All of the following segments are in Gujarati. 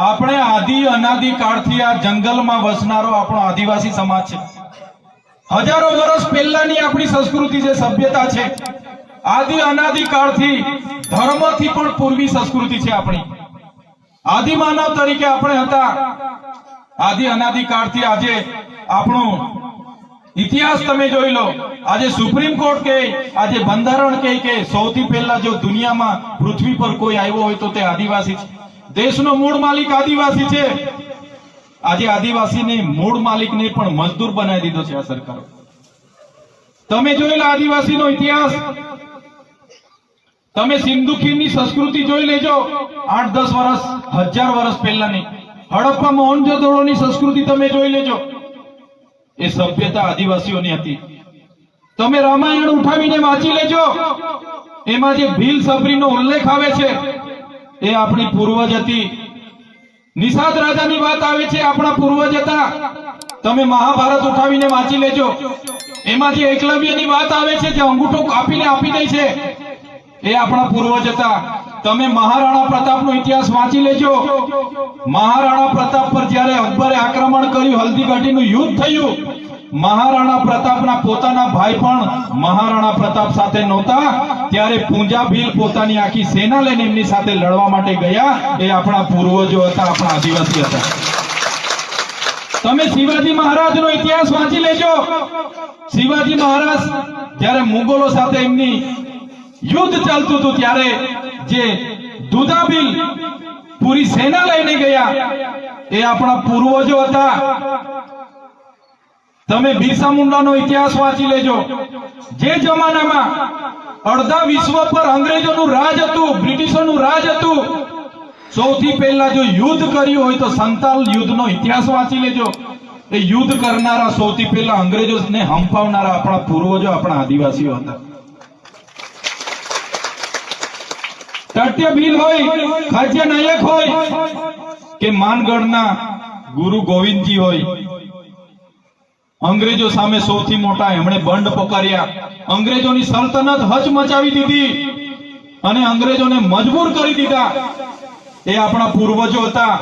આપણે આદિ અનાદિ કાળથી આ જંગલમાં વસનારો આપણો આદિવાસી સમાજ છે. હજારો વર્ષ પહેલાની આપણી સંસ્કૃતિ છે સભ્યતા છે, આદિ અનાદિ કાળથી ધર્મથી પણ પૂર્વી સંસ્કૃતિ છે આપણી. આદિ માનવ તરીકે આપણે હતા. આદિ અનાદિ કાળથી આજે આપણું ઇતિહાસ તમે જોઈ લો. આજે સુપ્રીમ કોર્ટ કે, આજે બંધારણ કે કે સૌથી પહેલા જો દુનિયામાં પૃથ્વી પર કોઈ આવ્યો હોય તો તે આદિવાસી છે. દેશનો મૂળ માલિક આદિવાસી છે. આજે આદિવાસીને મૂળ માલિકને પણ મજદૂર બનાવી દીધો છે આ સરકારે. તમે જોયેલા આદિવાસીનો ઇતિહાસ? તમે સિંધુ સંસ્કૃતિ જોઈ લેજો. આઠ, દસ વર્ષ, હજાર વર્ષ પહેલાની. હડપ્પા મોહનજોદડોની સંસ્કૃતિ તમે જોઈ લેજો. એ સભ્યતા આદિવાસીઓની હતી. તમે રામાયણ ઉઠાવીને વાંચી લેજો. એમાં જે ભીલ સબરીનો ઉલ્લેખ આવે છે એ આપણી પૂર્વજ હતી. નિષાદ રાજાની વાત આવે છે, આપણા પૂર્વજ હતા. તમે મહાભારત ઉઠાવીને વાંચી લેજો. એમાં જે એકલવ્યની વાત આવે છે, જે અંગૂઠો આપીને આપી દે છે. એ આપણા પૂર્વજ હતા. તમે મહારાણા પ્રતાપનો ઇતિહાસ વાંચી લેજો. મહારાણા પ્રતાપ પર જ્યારે અકબરે આક્રમણ કર્યું, હલ્દીઘાટીનું યુદ્ધ થયું મહારાણા પ્રતાપના પોતાના ભાઈ પણ મહારાણા પ્રતાપ સાથે નહોતા. ત્યારે પૂંજા ભીલ પોતાની આખી સેના લઈને એમની સાથે લડવા માટે ગયા. એ આપણા પૂર્વજો હતા, આપણા આદિવાસી હતા. તમે શિવાજી મહારાજનો ઇતિહાસ વાંચી લેજો. શિવાજી મહારાજ જ્યારે મુગલો સાથે એમની યુદ્ધ ચાલતું હતું, ત્યારે જે દુધાબીલ પૂરી સેના લઈને ગયા, એ આપણા પૂર્વજો હતા. તમે બિરસા મુંડાનો ઇતિહાસ વાંચી લેજો. જે જમાનામાં અડધા વિશ્વ પર અંગ્રેજોનું રાજ હતું, બ્રિટિશોનું રાજ હતું, સૌથી પહેલા જો યુદ્ધ કર્યું હોય તો સંતાલ યુદ્ધનો ઇતિહાસ વાંચી લેજો. એ યુદ્ધ કરનારા સૌથી પહેલા અંગ્રેજોને હંફાવનારા આપણા પૂર્વજો, આપણા આદિવાસીઓ હતા. તટ્ય ભીલ હોય, ખાદ્ય નાયક હોય કે માનગઢના ગુરુ ગોવિંદજી હોય અંગ્રેજો સામે સૌથી મોટા એમણે બંડ પોકાર્યા. અંગ્રેજોની સલ્તનત હચ મચાવી દીધી અને અંગ્રેજોને મજબૂર કરી દીધા. એ આપણા પૂર્વજો હતા.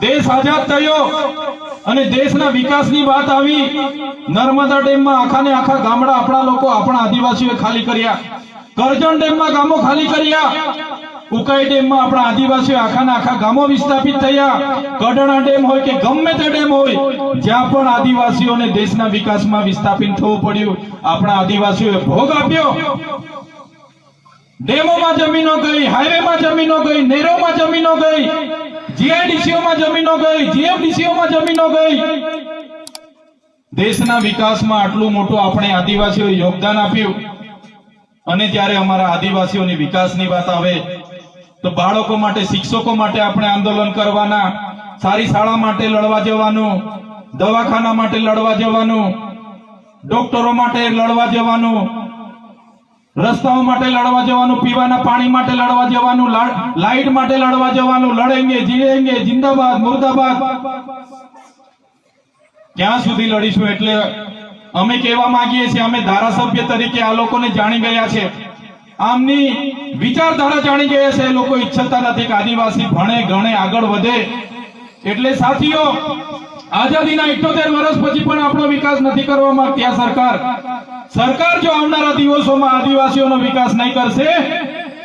દેશ આઝાદ થયો અને દેશના વિકાસની વાત આવી. નર્મદા ડેમમાં આખાને આખા ગામડા આપણા લોકો આપણા આદિવાસીઓ ખાલી કર્યા. કરજણ ડેમમાં ગામો ખાલી કર્યા. ઉકાઈ ડેમમાં આપણા આદિવાસીઓ આખાના આખા ગામો વિસ્થાપિત થયા. કડણા ડેમ હોય કે ગમે તે ડેમ હોય જ્યાં પણ આદિવાસીઓને દેશના વિકાસમાં વિસ્થાપિત થવું પડ્યું, આપણા આદિવાસીઓએ ભોગ આપ્યો. ડેમોમાં જમીનો ગઈ, હાઈવેમાં જમીનો ગઈ, નેરોમાં જમીનો ગઈ, જીઆઈડીસીઓમાં જમીનો ગઈ, જીએમડીસીઓમાં જમીનો ગઈ. દેશના વિકાસમાં આટલું મોટું આપણે આદિવાસીઓએ યોગદાન આપ્યું. અને જ્યારે અમારા આદિવાસીઓની વિકાસની વાત આવે, તો બાળકો માટે, શિક્ષકો માટે આપણે આંદોલન કરવાના, સારી શાળા માટે લડવા જવાનું દવાખાના માટે લડવા જવાનું, ડોક્ટરો માટે લડવા જવાનું, રસ્તાઓ માટે લડવા જવાનું, પીવાના પાણી માટે લડવા જવાનું લાઇટ માટે લડવા જવાનું, લડેંગે જીએંગે જિંદાબાદ, મુર્દાબાદ. ક્યાં સુધી લડીશું એટલે અમે કહેવા માંગીએ છીએ, અમે ધારાસભ્ય તરીકે આ લોકોને જાણી ગયા છે. આમની વિચારધારા જાણી ગયા છે, એ લોકો ઈચ્છતા નથી કે આદિવાસી ભણે, ગણે, આગળ વધે. એટલે સાથીઓ આઝાદીના 78 વર્ષ પછી પણ આપણો વિકાસ નથી કરવા માંગતી આ સરકાર. સરકાર જો આવનારા દિવસોમાં આદિવાસીઓનો વિકાસ નહીં કરશે,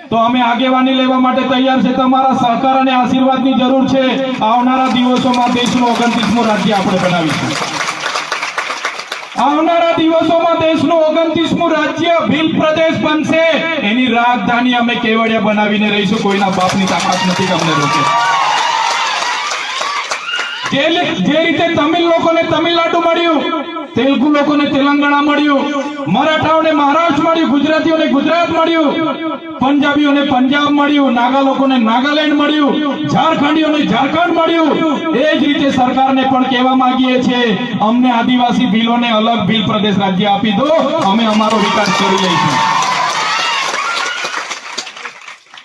તો અમે આગેવાની લેવા માટે તૈયાર છે. તમારા સહકાર અને આશીર્વાદની જરૂર છે. આવનારા દિવસોમાં દેશનું ઓગણત્રીસમું રાજ્ય આપણે બનાવીશું. આવનારા દિવસોમાં દેશનું ઓગણત્રીસમું રાજ્ય ભીલ પ્રદેશ બનશે. એની રાજધાની અમે કેવડિયા બનાવીને રહીશું. કોઈના બાપની તાકાત નથી અમને રોકે. જે જે રીતે તમિલ લોકોને તમિલનાડુ મળ્યું, તેલુગુ લોકોને તેલંગાણા મળ્યું, મરાઠાઓને મહારાષ્ટ્ર મળ્યું, ગુજરાતીઓને ગુજરાત મળ્યું, પંજાબીઓને પંજાબ મળ્યું, નાગા લોકોને નાગાલેન્ડ મળ્યું, ઝારખંડીઓને ઝારખંડ મળ્યું. એ જ રીતે સરકારને પણ કહેવા માંગીએ છીએ, અમને આદિવાસી બિલોને અલગ બિલ પ્રદેશ રાજ્ય આપી દો, અમે અમારો વિકાસ કરી લઈશું.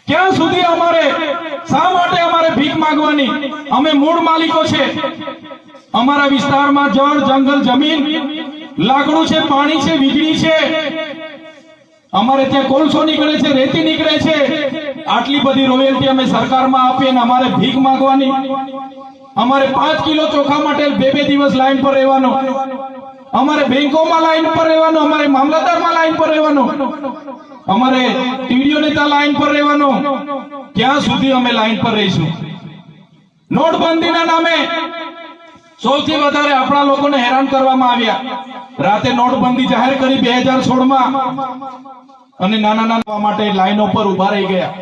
ક્યાં સુધી અમારે, શા માટે અમારે ભીખ માંગવાની? અમે મૂળ માલિકો છે. અમારા વિસ્તારમાં જળ, જંગલ, જમીન, લાકડું છે, પાણી છે, વીજળી છે. અમારે ત્યાં કોલસો નીકળે છે, રેતી નીકળે છે. આટલી બધી રોયલ્ટી અમે સરકારમાં આપીએ ને અમારે ભીખ માંગવાની. અમારે પાંચ કિલો ચોખા માટે બે બે દિવસ લાઈન પર રહેવાનો. અમારે બેંકોમાં લાઈન પર રહેવાનું, અમારે મામલતદારમાં લાઈન પર રહેવાનું, અમારે ટીડીઓ નેતા લાઈન પર રહેવાનું. ક્યાં સુધી અમે લાઈન પર રહીશું. નોટબંધીના નામે સૌથી વધારે આપણા લોકોને હેરાન કરવામાં આવ્યા. રાતે નોટબંધી જાહેર કરી બે હજાર સોળમાં. અને નાના નાના માટે લાઈનો પર ઊભા રહી ગયા.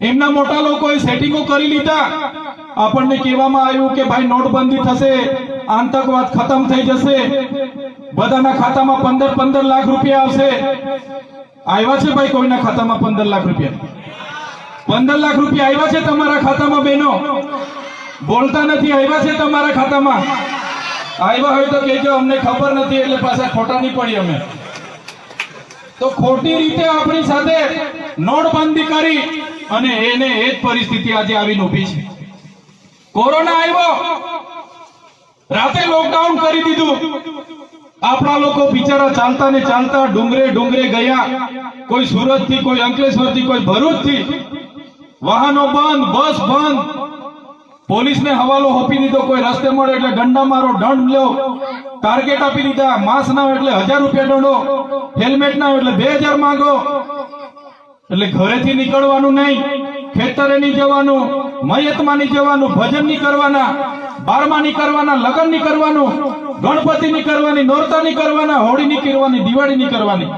એમના મોટા લોકોએ સેટિંગો કરી લીધા. આપણને કહેવામાં આવ્યું કે ભાઈ નોટબંધી થશે, આતંકવાદ ખતમ થઈ જશે. બધાના ખાતામાં પંદર પંદર લાખ રૂપિયા આવશે. આવ્યા છે ભાઈ કોઈના ખાતામાં પંદર લાખ રૂપિયા? પંદર લાખ રૂપિયા આવ્યા છે તમારા ખાતામાં બહેનો? બોલતા નથી, આવ્યા છે તમારા ખાતામાં? આવ્યા હોય તો કહેજો, અમને ખબર નથી એટલે પાછા ખોટા નહીં પડી અમે. તો ખોટી રીતે આપણી સાથે નોટબંધી કરી અને એને એ જ પરિસ્થિતિ આજે આવીને ઊભી છે. કોરોના આવ્યો. રાતે લોકડાઉન કરી દીધું. આપણા લોકો બિચારા ચાલતા ને ચાલતા ડુંગરે ડુંગરે ગયા. કોઈ સુરતથી કોઈ અંકલેશ્વરથી કોઈ ભરૂચથી વાહનો બંધ, બસ બંધ. પોલીસને હવાલો આપી દીધો. કોઈ રસ્તે મળે એટલે દંડા મારો, દંડ લો ટાર્ગેટ આપી દીધા. માસ્ક ના એટલે હજાર રૂપિયા દંડો. હેલ્મેટ ના એટલે બે હજાર માંગો. એટલે ઘરેથી નીકળવાનું નહીં, ખેતરે નહીં જવાનું મયતમાં નહીં જવાનું ભજન નહીં કરવાના બારમા નહીં કરવાના લગ્ન નહીં કરવાનું ગણપતિ નહીં કરવાની નોરતા નહીં કરવાના હોળી નહીં કરવાની દિવાળી નહીં કરવાની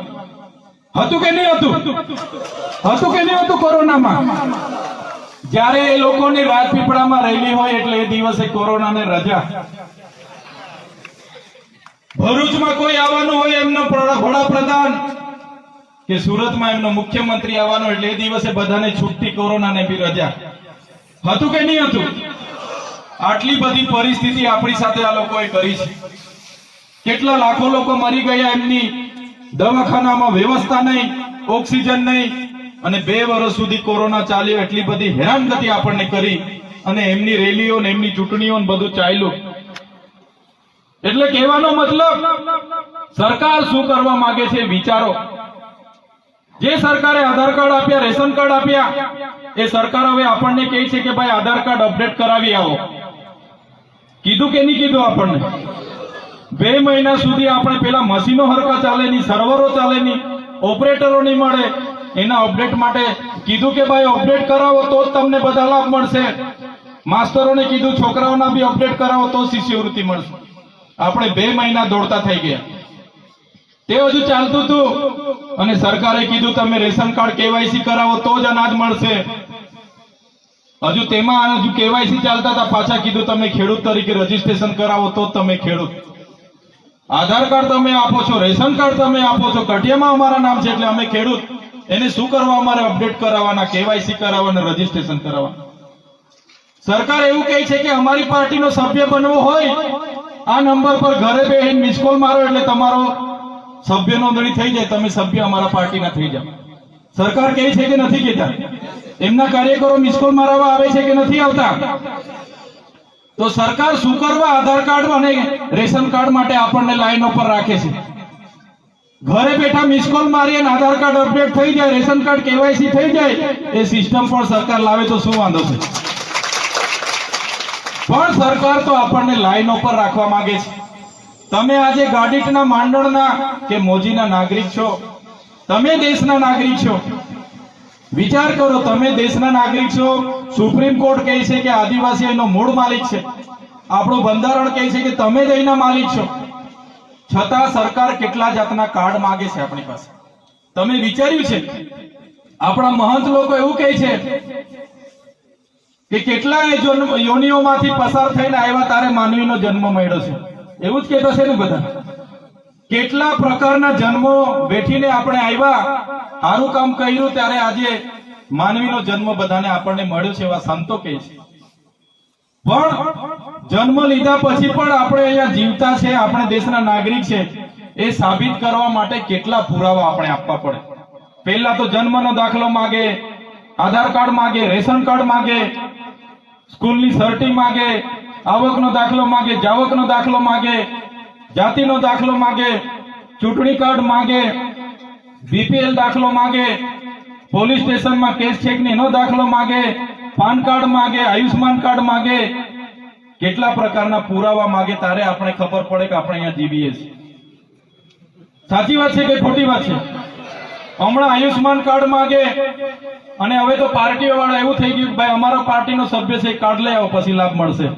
હતું કે નહીં હતું? હતું કે નહીં હતું કોરોનામાં? જ્યારે એ લોકોની રાજપીપળામાં રહેલી હોય એટલે એ દિવસે કોરોનાને રજા. ભરૂચમાં કોઈ આવવાનું હોય એમનો પ્ર- વડાપ્રધાન કે સુરતમાં એમનો મુખ્યમંત્રી આવવાનો એટલે એ દિવસે બધાને છૂટતી કોરોનાને બી રજા. હતું કે નહીં હતું? આટલી બધી પરિસ્થિતિ આપણી સાથે આ લોકોએ કરી છે. કેટલા લાખો લોકો મરી ગયા એમની દવાખાનામાં વ્યવસ્થા નહીં, ઓક્સિજન નહીં, અને બે વર્ષ સુધી કોરોના ચાલ્યો, એટલી બધી હેરાનગતિ આપણને કરી અને એમની રેલીઓ ને એમની ચૂંટણીઓ બધું ચાલ્યું. એટલે કહેવાનો મતલબ, સરકાર શું કરવા માંગે છે વિચારો. જે સરકારે આધાર કાર્ડ આપ્યા, રેશન કાર્ડ આપ્યા, એ સરકાર હવે આપણને કહે છે કે ભાઈ આધાર કાર્ડ અપડેટ કરાવી આવો. કીધું કે નહીં કીધું આપણને? બે મહિના સુધી આપણે પેલા મશીનો હરકા ચાલે નહીં સર્વરો ચાલે નહીં ઓપરેટરો નહીં મળે. એના અપડેટ માટે કીધું કે ભાઈ અપડેટ કરાવો તો જ તમને બધા લાભ મળશે. માસ્તરોને કીધું, છોકરાઓના બી અપડેટ કરાવો તો શિષ્યવૃત્તિ મળશે. આપણે બે મહિના દોડતા થઈ ગયા. તે હજુ ચાલતું હતું. અને સરકારે કીધું, તમે રેશન કાર્ડ કેવાયસી કરાવો, તો જ અનાજ મળશે. હજુ તેમાં હજુ કેવાયસી ચાલતા હતા. પાછા કીધું, તમે ખેડૂત તરીકે રજીસ્ટ્રેશન કરાવો, તો તમે ખેડૂત. આધાર કાર્ડ તમે આપો છો, રેશન કાર્ડ તમે આપો છો. કટિયામાં અમારા નામ છે એટલે અમે ખેડૂત. એને શું કરવા અમારે અપડેટ કરાવવાના? કેવાયસી કરાવવાના રજીસ્ટ્રેશન કરાવવાના સરકાર એવું કહે છે કે અમારી પાર્ટીનો સભ્ય બનવો હોય, આ નંબર પર ઘરે બેહીને મિસ કોલ મારો એટલે તમારો સભ્ય નોંધણી થઈ જાય, તમે સભ્ય અમારા પાર્ટીના થઈ જાઓ. સરકાર કહે છે કે નથી કહેતા? એમના કાર્યકરો મિસકોલ મારવા આવે છે કે નથી આવતા? તો સરકાર શું કરવા આધાર કાર્ડ અને રેશન કાર્ડ માટે આપણને લાઈનો પર રાખે છે? ઘરે બેઠા મિસકોલ મારી અને આધાર કાર્ડ અપડેટ થઈ જાય, રેશન કાર્ડ કેવાયસી થઈ જાય, એ સિસ્ટમ પણ સરકાર લાવે તો શું વાંધો છે? પણ સરકાર તો આપણને લાઈનો પર રાખવા માંગે છે. તમે આજે ગાડીટના માંડળના કે મોજીના નાગરિક છો? તમે દેશના નાગરિક છો. વિચાર કરો, તમે દેશના નાગરિક છો. સુપ્રીમ કોર્ટ કહે છે કે આદિવાસી એનો મૂળ માલિક છે. આપણું બંધારણ કહે છે કે તમે જ એના માલિક છો. છતાં સરકાર કેટલા જાતના કાર્ડ માંગે છે આપણી પાસે? તમે વિચાર્યું છે? આપણા મહંત લોકો એવું કહે છે કે કેટલાય યોનિઓમાંથી પસાર થઈને આવ્યા, તારે માનવીનો જન્મ મળ્યો છે. એવું જ કહેતો છે ને બધા. કેટલા પ્રકારના જન્મો બેઠીને આપણે આવ્યા? સારું કામ કર્યું ત્યારે આજે માનવીનો જન્મ બધાને આપણને મળ્યો છે એવા સંતો કહે છે. પણ જન્મ લીધા પછી પણ આપણે અહીંયા જીવતા છે, આપણે દેશના નાગરિક છે. એ સાબિત કરવા માટે કેટલા પુરાવા આપણે આપવા પડે. પહેલા તો જન્મનો દાખલો માગે, આધાર કાર્ડ માગે, રેશન કાર્ડ માગે, સ્કૂલની સર્ટી માગે આવકનો દાખલો માગે, જાવકનો દાખલો માગે, જાતિનો દાખલો માગે, ચૂંટણી કાર્ડ માગે, બીપીએલ દાખલો માગે, પોલીસ સ્ટેશનમાં કેસ છે નો દાખલો માગે, પાન કાર્ડ માગે આયુષ્માન કાર્ડ માગે, કેટલા પ્રકારના પુરાવા માગે તારે આપણે ખબર પડે કે આપણે અહીંયા જીવીએ છીએ. સાચી વાત છે કે ખોટી વાત છે? હમણાં આયુષ્માન કાર્ડ માગે, અને હવે તો પાર્ટીઓ વાળા એવું થઈ ગયું ભાઈ અમારા પાર્ટીનો સભ્ય છે કાર્ડ લઈ આવો, પછી લાભ મળશે.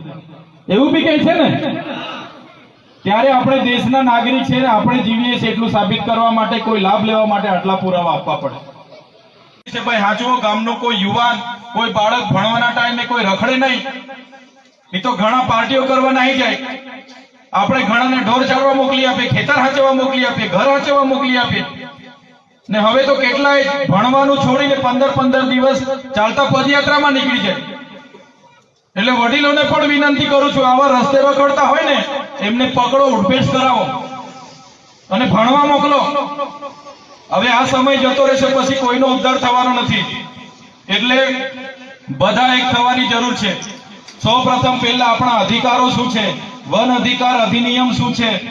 એવું બી કહે છે ને? ત્યારે આપણે દેશના નાગરિક છે ને, આપણે જીવીએ છીએ એટલું સાબિત કરવા માટે કોઈ લાભ લેવા માટે આટલા પુરાવા આપવા પડે. છે ભાઈ, હાચવો ગામનો કોઈ યુવાન, કોઈ બાળક ભણવાના ટાઈમે કોઈ રખડે નહીં. નહીં તો ઘણા પાર્ટીઓ કરવા નહીં જાય. આપણે ઘણાને ઢોર ચારવા મોકલી આપીએ, ખેતર હાચવા મોકલી આપીએ, ઘર હાચવા મોકલી આપીએ. ને હવે તો કેટલાય ભણવાનું છોડીને પંદર પંદર દિવસ ચાલતા પદયાત્રામાં નીકળી જાય. એટલે વડીલોને પણ વિનંતી કરું છું, આવા રસ્તે રખડતા હોય ને, એમને પકડો ઉઠભેસ કરાવો. અને ભણવા મોકલો. હવે આ સમય જતો રહેશે, પછી કોઈનો ઉદ્ધાર થવાનો નથી. એટલે બધા એક થવાની જરૂર છે. સૌ પ્રથમ પહેલા આપણા અધિકારો શું છે? વન અધિકાર અધિનિયમ શું છે?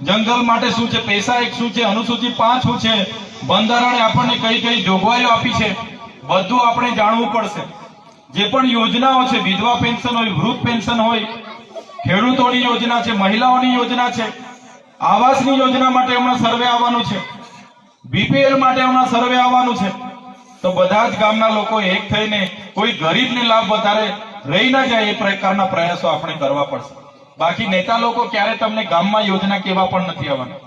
જંગલ માટે શું છે? પૈસા એક શું છે? અનુસૂચિ પાંચ શું છે? બંધારણે આપણને કઈ કઈ જોગવાઈઓ આપી છે? બધું આપણે જાણવું પડશે. જે પણ યોજનાઓ છે, વિધવા પેન્શન હોય, વૃદ્ધ પેન્શન હોય, ખેડૂતોની યોજના છે, મહિલાઓની યોજના છે, આવાસની યોજના માટે હમણાં સર્વે આવવાનું છે, બીપીએલ માટે હમણાં સર્વે આવવાનું છે. તો બધા જ ગામના લોકો એક થઈને કોઈ ગરીબને લાભ વધારે રહી ના જાય એ પ્રકારના પ્રયાસો આપણે કરવા પડશે. બાકી નેતા લોકો ક્યારે તમને ગામમાં યોજના કેવા પણ નથી આવવાના.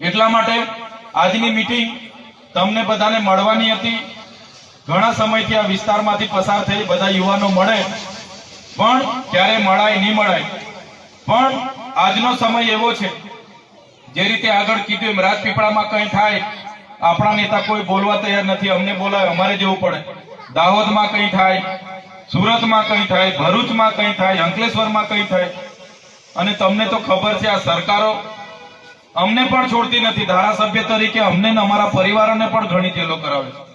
એટલા માટે આજની મીટિંગ તમને બધાને મળવાની હતી. ઘણા સમયથી આ વિસ્તારમાંથી પસાર થઈ બધા યુવાનો મળે, પણ ક્યારે મળાય નહીં મળાય. પણ આજનો સમય એવો છે, જે રીતે આગળ કીધું એમ, રાજપીપળામાં કંઈ થાય, આપણા નેતા કોઈ બોલવા તૈયાર નથી, અમને બોલાવે, અમારે જવું પડે. દાહોદમાં કંઈ થાય, સુરતમાં કંઈ થાય, ભરૂચમાં કંઈ થાય, અંકલેશ્વરમાં કંઈ થાય. અને તમને તો ખબર છે, આ સરકારો અમને પણ છોડતી નથી. ધારાસભ્ય તરીકે અમને અમારા પરિવારોને પણ ઘણી જેલો કરાવે છે.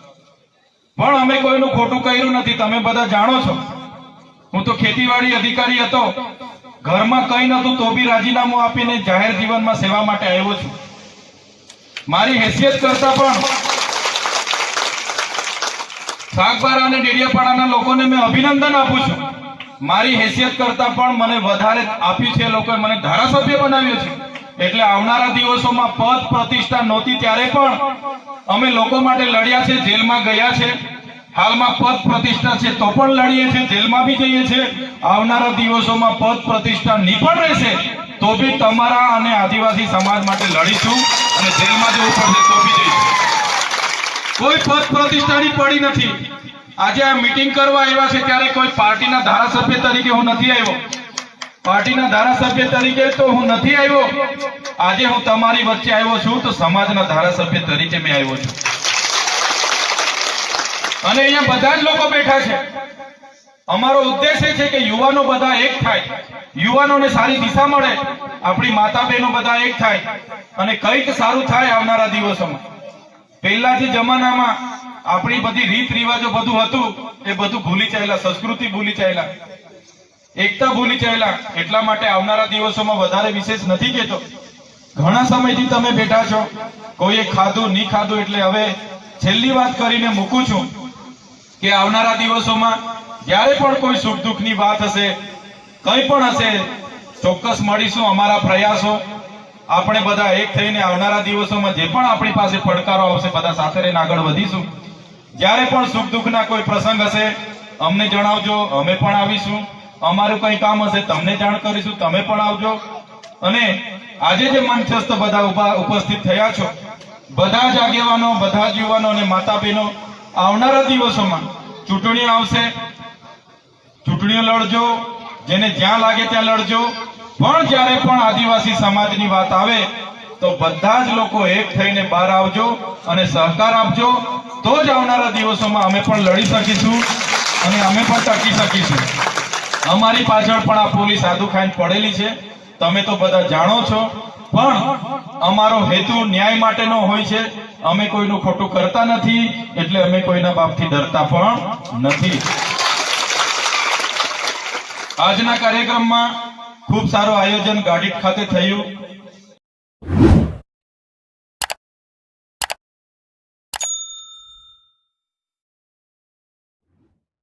પણ અમે કોઈનું ખોટું કર્યું નથી, તમે બધા જાણો છો. હું તો ખેતીવાડી અધિકારી હતો. ઘરમાં કઈ નતું તો બી રાજીનામું આપીને જાહેર જીવનમાં સેવા માટે આવ્યો છું. મારી હેસિયત કરતા પણ સાગબારા અને ડેડિયાપાડાના લોકોને મેં અભિનંદન આપું છું. મારી હેસિયત કરતા પણ મને વધારે આપ્યું છે લોકોએ મને ધારાસભ્ય બનાવ્યો છે. એટલે આવનારા દિવસોમાં પદ પ્રતિષ્ઠા નહોતી ત્યારે પણ અમે લોકો માટે લડ્યા છે, જેલમાં ગયા છે. હાલમાં પદ પ્રતિષ્ઠા છે તો પણ લડીએ છીએ, જેલમાં બી જઈએ છીએ. આવનારા દિવસોમાં પદ પ્રતિષ્ઠા નિપણ રહેશે તો બી તમારા અને આદિવાસી સમાજ માટે લડીશું અને જેલમાં જવું પડશે તો બી જઈશું. કોઈ પદ પ્રતિષ્ઠાની પડી નથી. આજે આ મીટિંગ કરવા આવ્યા છે ત્યારે કોઈ પાર્ટીના ધારાસભ્ય તરીકે હું નથી આવ્યો. પાર્ટીના ધારાસભ્ય તરીકે તો હું નથી આવ્યો. આજે હું તમારી વચ્ચે આવ્યો છું, તો સમાજના ધારાસભ્ય તરીકે મેં આવ્યો છું. અને અહીંયા બધા જ લોકો બેઠા છે. અમારો ઉદ્દેશ એ છે કે યુવાનો બધા એક થાય. યુવાનોને સારી દિશા મળે. આપણી માતા બહેનો બધા એક થાય. અને કંઈક સારું થાય આવનારા દિવસોમાં. પહેલાથી જમાનામાં આપણી બધી રીત રિવાજો બધું હતું, એ બધું ભૂલી ચાલ્યા, સંસ્કૃતિ ભૂલી ચાલ્યા. એકતા ભૂલી ચાલ્યા એટલા માટે આવનારા દિવસોમાં વધારે વિશેષ નથી કહેતો. ઘણા સમયથી તમે બેઠા છો. કોઈએ ખાધું, નહીં ખાધું એટલે હવે છેલ્લી વાત કરીને મૂકું છું કે આવનારા દિવસોમાં જ્યારે પણ કોઈ સુખ દુઃખની વાત હશે, કંઈ પણ હશે, ચોક્કસ મળીશું અમારા પ્રયાસો. આપણે બધા એક થઈને આવનારા દિવસોમાં જે પણ આપણી પાસે પડકારો આવશે, બધા સાથે રહીને આગળ વધીશું. જ્યારે પણ સુખ દુઃખના કોઈ પ્રસંગ હશે, અમને જણાવજો, અમે પણ આવીશું. અમારું કંઈ કામ હશે, તમને જાણ કરીશું, તમે પણ આવજો. અને આજે જે મંચસ્થ બધા ઉપસ્થિત થયા છો, બધા જ આગેવાનો, બધા જ યુવાનો અને માતા બહેનો આવનારા દિવસોમાં ચૂંટણી આવશે. ચૂંટણીઓ લડજો, જેને જ્યાં લાગે ત્યાં લડજો. પણ જ્યારે પણ આદિવાસી સમાજની વાત આવે, તો બધા જ લોકો એક થઈને બહાર આવજો અને સહકાર આપજો. તો જ આવનારા દિવસોમાં અમે પણ લડી શકીશું અને અમે પણ ટકી શકીશું. અમારી પાછળ પણ આ પોલીસ આદુ ખાઈને પડેલી છે. તમે તો બધા જાણો છો. પણ અમારો હેતુ ન્યાય માટેનો હોય છે. અમે કોઈનું ખોટું કરતા નથી. એટલે અમે કોઈના બાપથી ડરતા પણ નથી. આજના કાર્યક્રમમાં ખૂબ સારું આયોજન ગાડીટ ખાતે થયું.